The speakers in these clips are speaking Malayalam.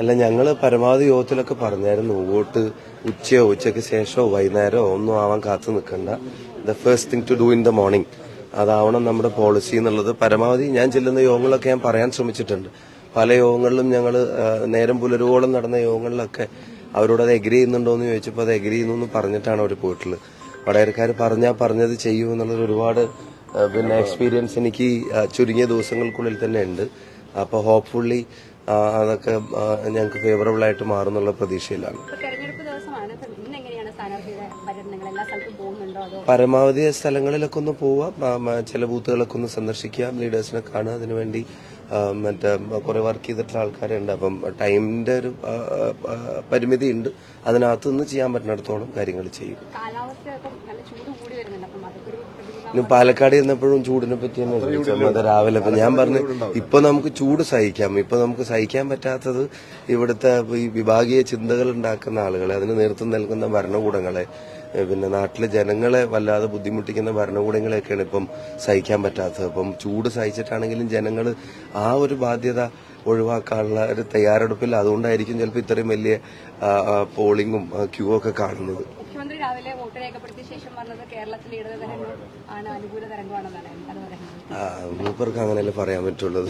അല്ല ഞങ്ങൾ പരമാവധി യോഗത്തിലൊക്കെ പറഞ്ഞായിരുന്നു വോട്ട് ഉച്ചയോ ഉച്ചയ്ക്ക് ശേഷമോ വൈകുന്നേരമോ ഒന്നും ആവാൻ കാത്തു നിൽക്കണ്ട. The first thing to do in the morning അതാവണം നമ്മുടെ പോളിസി എന്നുള്ളത്. പരമാവധി ഞാൻ ചെല്ലുന്ന യോഗങ്ങളൊക്കെ ഞാൻ പറയാൻ ശ്രമിച്ചിട്ടുണ്ട്. പല യോഗങ്ങളിലും ഞങ്ങൾ നേരം പുലരുവോളം നടന്ന യോഗങ്ങളിലൊക്കെ അവരോട് അത് എഗ്രി ചെയ്യുന്നുണ്ടോ എന്ന് ചോദിച്ചപ്പോൾ അത് എഗ്രി ചെയ്യുന്നു എന്ന് പറഞ്ഞിട്ടാണ് അവർ പോയിട്ടുള്ളത്. വടകരക്കാർ പറഞ്ഞാൽ പറഞ്ഞത് ചെയ്യൂ എന്നുള്ളത് ഒരുപാട് പിന്നെ എക്സ്പീരിയൻസ് എനിക്ക് ചുരുങ്ങിയ ദിവസങ്ങൾക്കുള്ളിൽ തന്നെ ഉണ്ട്. അപ്പോൾ ഹോപ്പ്ഫുള്ളി അതൊക്കെ ഞങ്ങൾക്ക് ഫേവറബിൾ ആയിട്ട് മാറുന്നുള്ള പ്രതീക്ഷയിലാണ്. പരമാവധി സ്ഥലങ്ങളിലൊക്കെ ഒന്ന് പോവാം. ചില ബൂത്തുകളൊക്കെ ഒന്ന് സന്ദർശിക്കാം ലീഡേഴ്സിനെ കാണുക. അതിനുവേണ്ടി മറ്റേ കുറെ വർക്ക് ചെയ്തിട്ടുള്ള ആൾക്കാരുണ്ട്. അപ്പം ടൈമിന്റെ ഒരു പരിമിതി ഉണ്ട് അതിനകത്തുനിന്ന് ചെയ്യാൻ പറ്റുന്നിടത്തോളം കാര്യങ്ങൾ ചെയ്യും. കാലാവസ്ഥ ഇന്ന് പാലക്കാട് ചെന്നപ്പോഴും ചൂടിനെ പറ്റി തന്നെ രാവിലെ. ഞാൻ പറഞ്ഞു ഇപ്പൊ നമുക്ക് ചൂട് സഹിക്കാം. ഇപ്പൊ നമുക്ക് സഹിക്കാൻ പറ്റാത്തത് ഇവിടുത്തെ ഈ വിഭാഗീയ ചിന്തകൾ ഉണ്ടാക്കുന്ന ആളുകളെ അതിന് നേതൃത്വം നൽകുന്ന ഭരണകൂടങ്ങളെ പിന്നെ നാട്ടിലെ ജനങ്ങളെ വല്ലാതെ ബുദ്ധിമുട്ടിക്കുന്ന ഭരണകൂടങ്ങളെയൊക്കെയാണ് ഇപ്പം സഹിക്കാൻ പറ്റാത്തത്. അപ്പം ചൂട് സഹിച്ചിട്ടാണെങ്കിലും ജനങ്ങൾ ആ ഒരു ബാധ്യത ഒഴിവാക്കാനുള്ള ഒരു തയ്യാറെടുപ്പില്ല അതുകൊണ്ടായിരിക്കും ചിലപ്പോൾ ഇത്രയും വലിയ പോളിംഗും ക്യൂ ഒക്കെ കാണുന്നത്. മുഖ്യമന്ത്രി രാവിലെ വോട്ട് രേഖപ്പെടുത്തിയ ശേഷം പറഞ്ഞത് കേരളത്തിൽ ഇടത് തരംഗം ആണ് അനുകൂല തരംഗമാണെന്നാണ് അത് പറയുന്നത്? മൂപ്പർക്ക് അങ്ങനെയല്ലേ പറയാൻ പറ്റുള്ളൂ.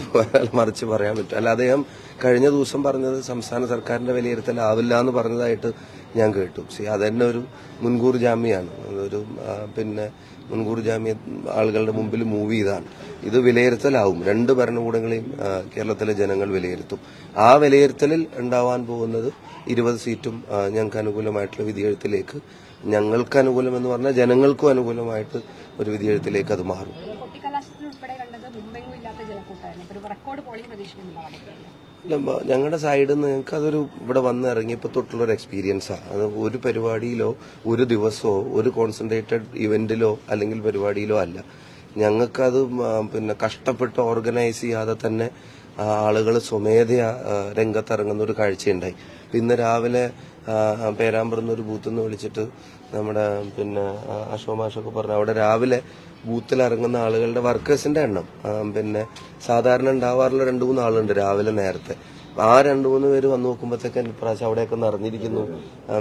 മറിച്ച് പറയാൻ പറ്റും. അല്ല അദ്ദേഹം കഴിഞ്ഞ ദിവസം പറഞ്ഞത് സംസ്ഥാന സർക്കാരിന്റെ വിലയിരുത്തൽ ആവില്ല എന്ന് പറഞ്ഞതായിട്ട് ഞാൻ കേട്ടു. സി അതന്നെ ഒരു മുൻകൂർ ജാമ്യമാണ് ആ, പിന്നെ മുൻകൂർ ജാമ്യ ആളുകളുടെ മുമ്പിൽ മൂവ് ചെയ്താണ്. ഇത് വിലയിരുത്തലാവും. രണ്ട് ഭരണകൂടങ്ങളെയും കേരളത്തിലെ ജനങ്ങൾ വിലയിരുത്തും. ആ വിലയിരുത്തലിൽ ഉണ്ടാവാൻ പോകുന്നത് ഇരുപത് സീറ്റും ഞങ്ങൾക്ക് അനുകൂലമായിട്ടുള്ള വിധിയെഴുത്തിലേക്ക് ഞങ്ങൾക്ക് അനുകൂലം എന്ന് പറഞ്ഞാൽ ജനങ്ങൾക്കും അനുകൂലമായിട്ട് ഒരു വിധിയെഴുത്തിലേക്ക് അത് മാറും. ഇല്ലാത്ത ഒരു റെക്കോർഡ് ഞങ്ങളുടെ സൈഡിൽ നിന്ന് ഞങ്ങൾക്ക് അതൊരു ഇവിടെ വന്ന് ഇറങ്ങിയപ്പോൾ തൊട്ടുള്ള ഒരു എക്സ്പീരിയൻസാണ് അത് ഒരു പരിപാടിയിലോ ഒരു ദിവസമോ ഒരു കോൺസെൻട്രേറ്റഡ് ഇവന്റിലോ അല്ലെങ്കിൽ പരിപാടിയിലോ അല്ല. ഞങ്ങൾക്കത് പിന്നെ കഷ്ടപ്പെട്ട് ഓർഗനൈസ് ചെയ്യാതെ തന്നെ ആളുകൾ സ്വമേധയാ രംഗത്തിറങ്ങുന്ന ഒരു കാഴ്ചയുണ്ടായി. ഇന്ന് രാവിലെ പേരാമ്പ്രന്നൊരു പേരാമ്പ്രന്ന് ഒരു ബൂത്ത് നിന്ന് വിളിച്ചിട്ട് നമ്മുടെ പിന്നെ അശോമാഷൊക്കെ പറഞ്ഞു അവിടെ രാവിലെ ബൂത്തിൽ ഇറങ്ങുന്ന ആളുകളുടെ വർക്കേഴ്സിന്റെ എണ്ണം. പിന്നെ സാധാരണ ഉണ്ടാവാറുള്ള രണ്ടു മൂന്ന് ആളുണ്ട് രാവിലെ നേരത്തെ. ആ രണ്ടു മൂന്ന് പേര് വന്ന് നോക്കുമ്പോഴത്തേക്ക് ഇപ്രാവശ്യം അവിടെയൊക്കെ നിറഞ്ഞിരിക്കുന്നു.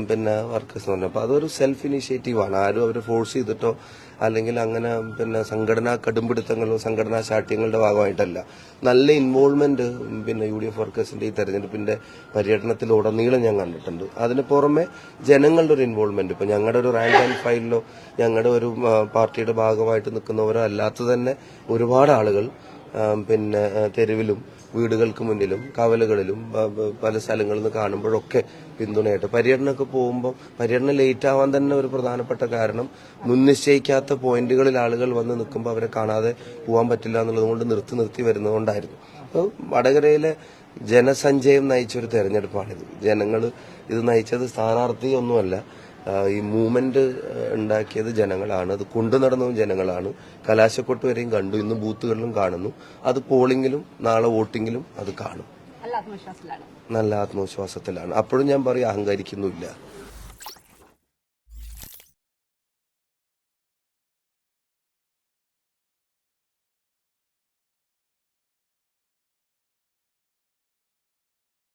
പിന്നെ വർക്കേഴ്സ് എന്ന് പറഞ്ഞു. അപ്പൊ അതൊരു സെൽഫ് ഇനീഷ്യേറ്റീവ് ആണ്. ആരും അവരെ ഫോഴ്സ് ചെയ്തിട്ടോ അല്ലെങ്കിൽ അങ്ങനെ പിന്നെ സംഘടനാ കടുംപിടുത്തങ്ങളോ സംഘടനാ ശാഠ്യങ്ങളുടെ ഭാഗമായിട്ടല്ല. നല്ല ഇൻവോൾവ്മെന്റ് പിന്നെ യു ഡി എഫ് വർക്കേഴ്സിന്റെ ഈ തെരഞ്ഞെടുപ്പിന്റെ പര്യടനത്തിലുടനീളം ഞാൻ കണ്ടിട്ടുണ്ട്. അതിന് പുറമെ ജനങ്ങളുടെ ഒരു ഇൻവോൾവ്മെന്റ് ഇപ്പൊ ഞങ്ങളുടെ ഒരു റാങ്ക് ആൻഡ് ഫയലിലോ ഞങ്ങളുടെ ഒരു പാർട്ടിയുടെ ഭാഗമായിട്ട് നിൽക്കുന്നവരോ അല്ലാത്ത തന്നെ ഒരുപാട് ആളുകൾ പിന്നെ തെരുവിലും വീടുകൾക്ക് മുന്നിലും കവലകളിലും പല സ്ഥലങ്ങളിൽ നിന്ന് കാണുമ്പോഴൊക്കെ പിന്തുണയായിട്ട്. പര്യടനമൊക്കെ പോകുമ്പോൾ പര്യടനം ലേറ്റ് ആവാൻ തന്നെ ഒരു പ്രധാനപ്പെട്ട കാരണം മുൻനിശ്ചയിക്കാത്ത പോയിന്റുകളിൽ ആളുകൾ വന്ന് നിൽക്കുമ്പോൾ അവരെ കാണാതെ പോകാൻ പറ്റില്ല എന്നുള്ളതുകൊണ്ട് നിർത്തി നിർത്തി വരുന്നതുകൊണ്ടായിരുന്നു. അപ്പോൾ വടകരയിലെ ജനസഞ്ചയം നയിച്ചൊരു തെരഞ്ഞെടുപ്പാണിത്. ജനങ്ങൾ ഇത് നയിച്ചത് സ്ഥാനാർത്ഥി ഒന്നുമല്ല ഈ മൂവ്മെന്റ് ഉണ്ടാക്കിയത് ജനങ്ങളാണ്. അത് കൊണ്ടു നടന്നതും ജനങ്ങളാണ്. കലാശക്കൊട്ട് വരെയും കണ്ടു. ഇന്ന് ബൂത്തുകളിലും കാണുന്നു. അത് പോളിംഗിലും നാളെ വോട്ടിങ്ങിലും അത് കാണും. നല്ല ആത്മവിശ്വാസത്തിലാണ്. നല്ല ആത്മവിശ്വാസത്തിലാണ്. അപ്പോഴും ഞാൻ പറയും അഹങ്കരിക്കുന്നുമില്ല.